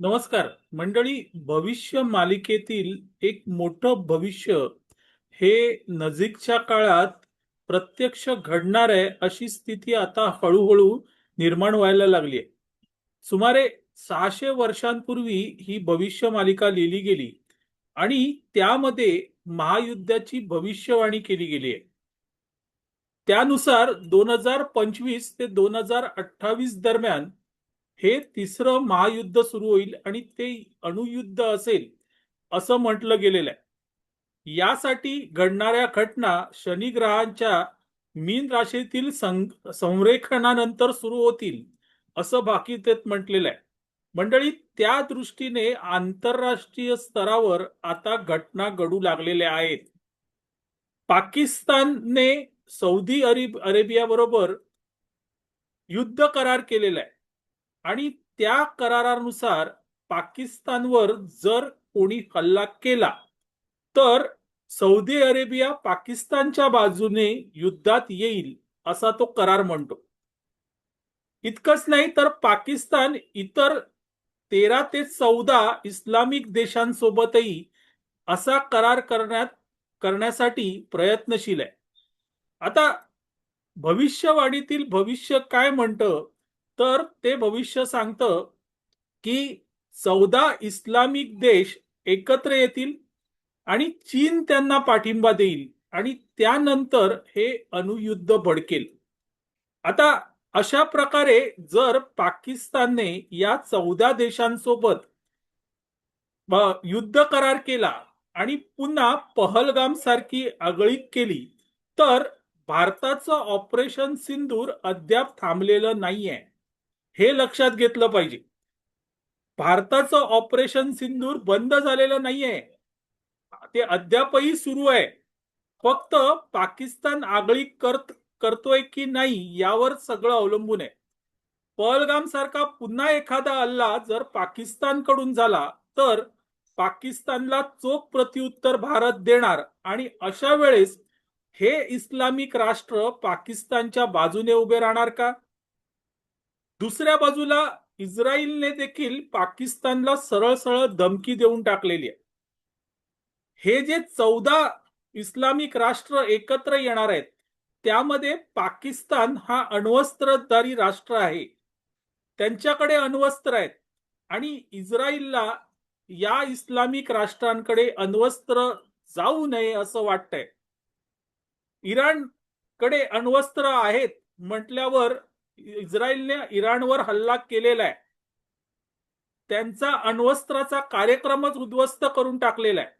नमस्कार. मंडळी भविष्य मालिकेतील एक मोठं भविष्य हे नजीकच्या काळात प्रत्यक्ष घडणार आहे अशी स्थिती आता हळूहळू निर्माण व्हायला लागली आहे. सुमारे सहाशे वर्षांपूर्वी ही भविष्य मालिका लिहिली गेली आणि त्यामध्ये महायुद्धाची भविष्यवाणी केली गेली आहे. त्यानुसार दोन हजार पंचवीस ते दोन हजार अठ्ठावीस दरम्यान हे तिसरं महायुद्ध सुरू होईल आणि ते अणुयुद्ध असेल असं म्हटलं गेलेलं आहे. यासाठी घडणाऱ्या घटना शनी ग्रहांच्या मीन राशीतील संरेखनानंतर सुरू होतील असं भाकीतेत म्हटलेलं आहे. मंडळी त्या दृष्टीने आंतरराष्ट्रीय स्तरावर आता घटना घडू लागलेल्या आहेत. पाकिस्तानने सौदी अरेब अरेबियाबरोबर युद्ध करार केलेला आहे. आणि त्या करारानुसार पाकिस्तानवर जर कोणी हल्ला केला तर सौदी अरेबिया पाकिस्तानच्या बाजूने युद्धात येईल असा तो करार म्हणतो. इतकंच नाही तर पाकिस्तान इतर तेरा ते चौदा इस्लामिक देशांसोबतही असा करार करण्यात करण्यासाठी प्रयत्नशील आहे. आता भविष्यवाणीतील भविष्य काय म्हणतं? तर ते भविष्य सांगतं की चौदा इस्लामिक देश एकत्र येतील आणि चीन त्यांना पाठिंबा देईल आणि त्यानंतर हे अणुयुद्ध भडकेल. आता अशा प्रकारे जर पाकिस्तानने या चौदा देशांसोबत युद्ध करार केला आणि पुन्हा पहलगाम सारखी आगळीक केली तर भारताचं ऑपरेशन सिंदूर अद्याप थांबलेलं नाहीये. हे लक्षात घेतलं पाहिजे. भारताचं ऑपरेशन सिंदूर बंद झालेलं नाहीये. ते अद्यापही सुरू आहे. फक्त पाकिस्तान आगळी करत करतोय की नाही यावर सगळं अवलंबून आहे. पहलगाम सारखा पुन्हा एखादा हल्ला जर पाकिस्तानकडून झाला तर पाकिस्तानला चोख प्रत्युत्तर भारत देणार आणि अशा वेळेस हे इस्लामिक राष्ट्र पाकिस्तानच्या बाजूने उभे राहणार का? दुसऱ्या बाजूला इस्रायलने देखील पाकिस्तानला सरळ सरळ धमकी देऊन टाकलेली आहे. हे जे चौदा इस्लामिक राष्ट्र एकत्र येणार आहेत त्यामध्ये पाकिस्तान हा अण्वस्त्रधारी राष्ट्र आहे. त्यांच्याकडे अण्वस्त्र आहेत आणि इस्रायलला या इस्लामिक राष्ट्रांकडे अण्वस्त्र जाऊ नये असं वाटतंय. इराणकडे अण्वस्त्र आहेत म्हटल्यावर इस्रायलने इराणवर हल्ला केलेला आहे. त्यांचा अण्वस्त्राचा कार्यक्रमच उद्ध्वस्त करून टाकलेला आहे.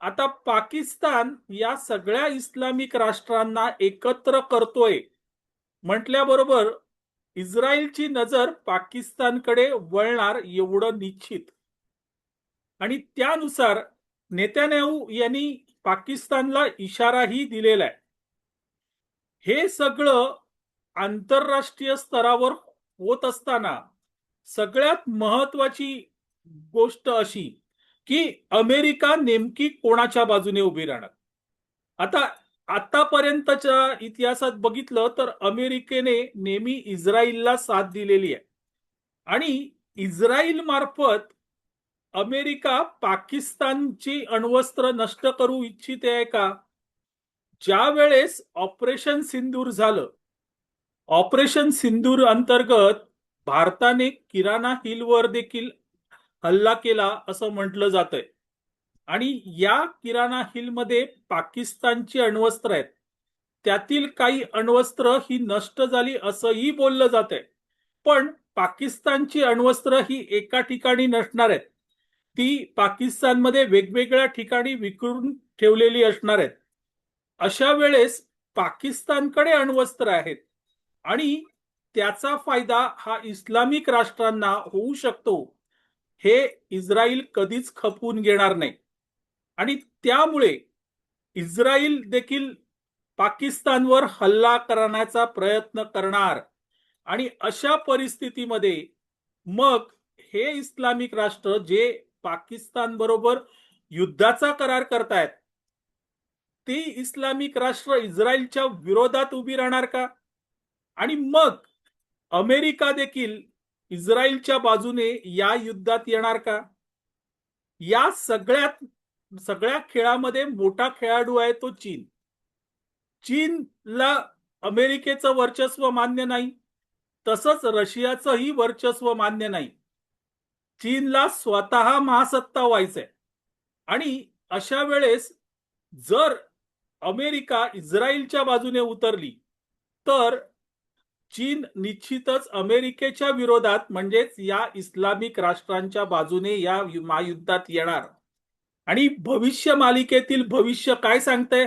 आता पाकिस्तान या सगळ्या इस्लामिक राष्ट्रांना एकत्र करतोय. म्हटल्याबरोबर इस्रायलची नजर पाकिस्तानकडे वळणार एवढं निश्चित. आणि त्यानुसार नेत्यानेहू यांनी पाकिस्तानला इशाराही दिलेला आहे. हे सगळं आंतरराष्ट्रीय स्तरावर होत असताना सगळ्यात महत्वाची गोष्ट अशी की अमेरिका नेमकी कोणाच्या बाजूने उभी राहणार? आता आतापर्यंतच्या इतिहासात बघितलं तर अमेरिकेने नेहमी इस्रायलला साथ दिलेली आहे. आणि इस्रायल मार्फत अमेरिका पाकिस्तानची अण्वस्त्र नष्ट करू इच्छिते आहे का? ज्या वेळेस ऑपरेशन सिंदूर झालं ऑपरेशन सिंदूर अंतर्गत भारताने किराणा हिलवर देखील हल्ला केला असं म्हटलं जातंय. आणि या किराणा हिलमध्ये पाकिस्तानची अण्वस्त्र आहेत. त्यातील काही अण्वस्त्र ही नष्ट झाली असंही बोललं जात आहे पण पाकिस्तानची अण्वस्त्र ही एका ठिकाणी नसणार आहेत. ती पाकिस्तानमध्ये वेगवेगळ्या ठिकाणी विकून ठेवलेली असणार आहेत. अशा वेळेस पाकिस्तानकडे अण्वस्त्र आहेत. आणि त्याचा फायदा हा इस्लामिक राष्ट्रांना होऊ शकतो हे इस्रायल कधीच खपवून घेणार नाही. आणि त्यामुळे इस्रायल देखील पाकिस्तानवर हल्ला करण्याचा प्रयत्न करणार. आणि अशा परिस्थितीमध्ये मग हे इस्लामिक राष्ट्र जे पाकिस्तान बरोबर युद्धाचा करार करतायत ते इस्लामिक राष्ट्र इस्रायलच्या विरोधात उभी राहणार का? आणि मग अमेरिका देखील इस्रायलच्या बाजूने या युद्धात येणार का? या सगळ्यात सगळ्या खेळामध्ये मोठा खेळाडू आहे तो चीन. चीनला अमेरिकेचं वर्चस्व मान्य नाही. तसंच रशियाचंही वर्चस्व मान्य नाही. चीनला स्वतः महासत्ता व्हायचंय. आणि अशा वेळेस जर अमेरिका इस्रायलच्या बाजूने उतरली तर चीन निश्चितच अमेरिकेच्या विरोधात म्हणजेच या इस्लामिक राष्ट्रांच्या बाजूने या महायुद्धात येणार. आणि भविष्य मालिकेतील भविष्य काय सांगतंय?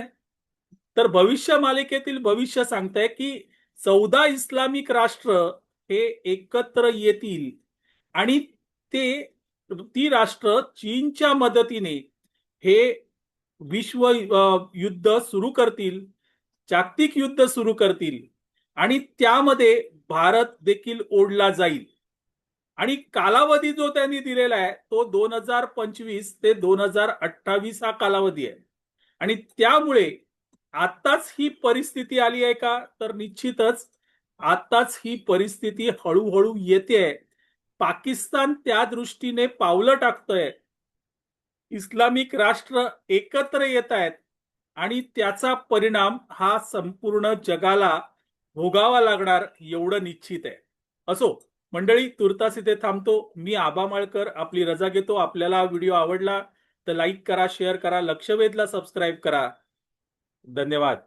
तर भविष्य मालिकेतील भविष्य सांगतंय की चौदा इस्लामिक राष्ट्र हे एकत्र येतील. आणि ते ती राष्ट्र चीनच्या मदतीने हे विश्व युद्ध सुरू करतील जागतिक युद्ध सुरू करतील. आणि त्यामध्ये भारत देखील ओढला जाईल. आणि कालावधी जो त्यांनी दिलेला आहे तो दोन हजार पंचवीस ते दोन हजार अठ्ठावीस हा कालावधी आहे. आणि त्यामुळे आताच ही परिस्थिती आली आहे का? तर निश्चितच आताच ही परिस्थिती हळूहळू येते पाकिस्तान त्या दृष्टीने पावलं टाकतंय. इस्लामिक राष्ट्र एकत्र येत आहेत आणि त्याचा परिणाम हा संपूर्ण जगाला भोगावा लागणार एवढं निश्चित आहे. असो मंडळी तुर्तास इथे थांबतो. मी आबा माळकर आपली रजा घेतो. आपल्याला व्हिडिओ आवडला तर लाईक करा शेअर करा लक्ष वेधला सबस्क्राईब करा. धन्यवाद.